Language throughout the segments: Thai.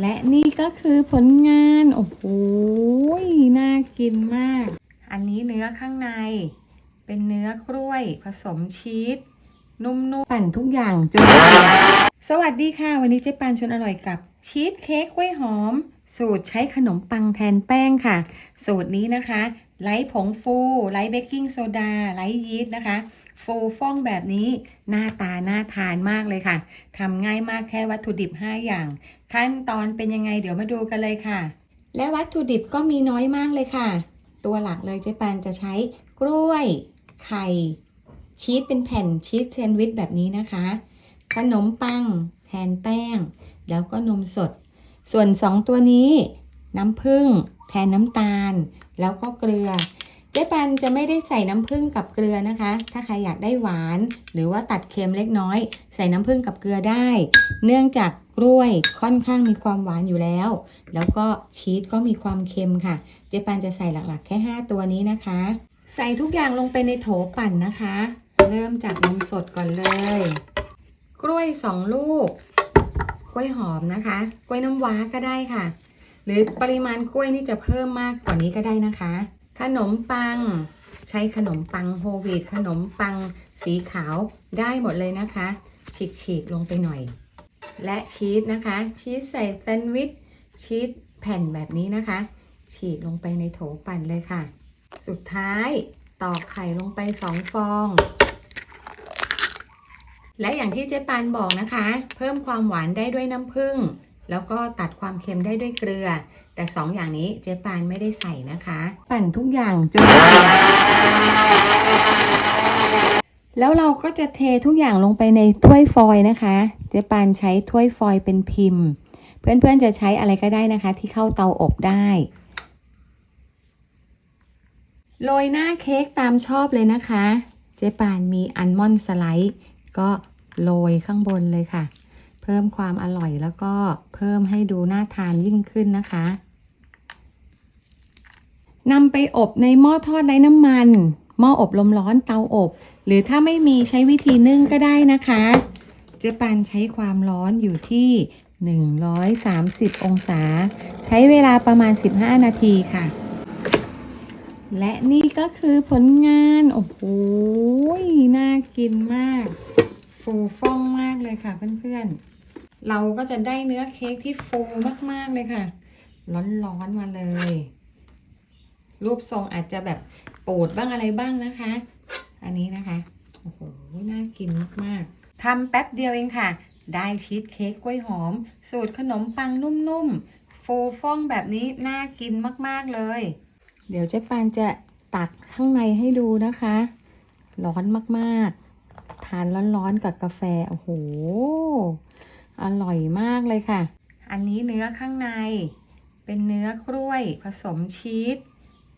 และนี่ก็คือผลงาน โอ้โห น่ากินมาก อันนี้เนื้อข้างใน เป็นเนื้อกล้วย ผสมชีส นุ่มๆ ปั่นทุกอย่างจนสวัสดีค่ะ วันนี้เจ๊ปานชวนอร่อยกับชีสเค้กกล้วยหอม สูตรใช้ขนมปังแทนแป้งค่ะ สูตรนี้นะคะ ไร้ผงฟูไร้เบกกิ้งโซดาไร้ยีสต์นะคะฟูฟ่องแบบนี้หน้าตาน่าทานมากเลยค่ะทำง่ายมากแค่วัตถุดิบ 5 อย่าง ขั้นตอนเป็นยังไงเดี๋ยวมาดูกันเลยค่ะ และวัตถุดิบก็มีน้อยมากเลยค่ะ ตัวหลักเลยเจ๊ปานจะใช้กล้วย ไข่ ชีสเป็นแผ่นชีสแซนด์วิชแบบนี้นะคะ ขนมปัง แทนแป้ง แล้วก็นมสด ส่วน 2 ตัวนี้ น้ำผึ้ง แทนน้ำตาล แล้วก็เกลือ เจ๊ปันจะไม่ได้ใส่น้ำผึ้งกับเกลือนะคะ ถ้าใครอยากได้หวาน หรือว่าตัดเค็มเล็กน้อย ใส่น้ำผึ้งกับเกลือได้ เนื่องจากกล้วยค่อนข้างมีความหวานอยู่แล้ว แล้วก็ชีสก็มีความเค็มค่ะ เจ๊ปันจะใส่หลักๆ แค่ 5 ตัวนี้นะคะ ใส่ทุกอย่างลงไปในโถปั่นนะคะ เริ่มจากนมสดก่อนเลย กล้วย 2 ลูกกล้วยหอมนะคะ กล้วยน้ำว้าก็ได้ค่ะ รือปริมาณกล้วยนี่จะเพิ่มมากกว่านี้ก็ได้นะคะ ขนมปัง ใช้ขนมปังโฮลวีตขนมปังสีขาวได้หมดเลยนะคะ ฉีกๆลงไปหน่อย และชีสนะคะ ชีสใส่แซนด์วิชชีสแผ่นแบบนี้นะคะ ฉีกลงไปในโถปั่นเลยค่ะ สุดท้ายตอกไข่ลงไป2ฟอง และอย่างที่เจ๊ปานบอกนะคะ เพิ่มความหวานได้ด้วยน้ำผึ้ง แล้วก็ตัดความเค็มได้ด้วยเกลือ แต่2ออย่างนี้เจ๊ปานไม่ได้ใส่นะคะ ปั่นทุกอย่างจนเอียดแล้วเราก็จะเททุกอย่างลงไปในถ้วยฟอยนะคะ เจ๊ปานใช้ถ้วยฟอยเป็นพิมพ์ เพื่อนๆจะใช้อะไรก็ได้นะคะ ที่เข้าเตาอบได้โรยหน้าเค้กตามชอบเลยนะคะ เจ๊ปานมีอัลมอนด์สไลด์ ก็โรยข้างบนเลยค่ะ เพิ่มความอร่อยแล้วก็เพิ่มให้ดูน่าทานยิ่งขึ้นนะคะนำไปอบในหม้อทอดไร้น้ำมัน หม้ออบลมร้อนเตาอบ หรือถ้าไม่มีใช้วิธีนึ่งก็ได้นะคะเจ๊ปนใช้ความร้อนอยู่ที่ 130 องศา ใช้เวลาประมาณ 15 นาทีค่ะ และนี่ก็คือผลงาน โอ้โห น่ากินมาก ฟูฟ่องมากเลยค่ะเพื่อนๆ เราก็จะได้เนื้อเค้กที่ฟูมากๆเลยค่ะ ร้อนๆมาเลย รูปทรงอาจจะแบบปูดบ้างอะไรบ้างนะคะ อันนี้นะคะ โอ้โห น่ากินมากๆทำแป๊บเดียวเองค่ะ ได้ชีสเค้กกล้วยหอม สูตรขนมปังนุ่มๆ ฟูฟ่องแบบนี้น่ากินมากๆเลย เดี๋ยวเจ๊ปานจะตักข้างในให้ดูนะคะ ร้อนมากๆ ทานร้อนๆกับกาแฟ โอ้โห อร่อยมากเลยค่ะ อันนี้เนื้อข้างใน เป็นเนื้อกล้วยผสมชีส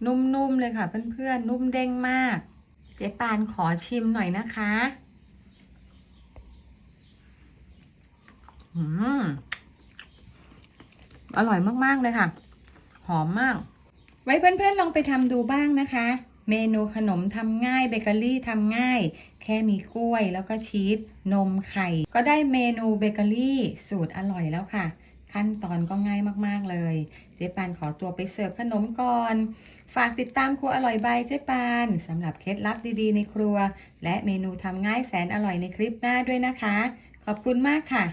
นุ่มๆเลยค่ะเพื่อนๆ นุ่มเด้งมาก เจ๊ปานขอชิมหน่อยนะคะอืมอร่อยมากๆเลยค่ะ หอมมาก ไว้เพื่อนๆลองไปทำดูบ้างนะคะ เมนูขนมทำง่ายเบเกอรี่ทำง่าย แค่มีกล้วยแล้วก็ชีสนมไข่ ก็ได้เมนูเบเกอรี่สูตรอร่อยแล้วค่ะ ขั้นตอนก็ง่ายมากๆเลย เจ๊ปานขอตัวไปเสิร์ฟขนมก่อน ฝากติดตามครัวอร่อยบายเจ๊ปานสำหรับเคล็ดลับดีๆในครัว และเมนูทำง่ายแสนอร่อยในคลิปหน้าด้วยนะคะ ขอบคุณมากค่ะ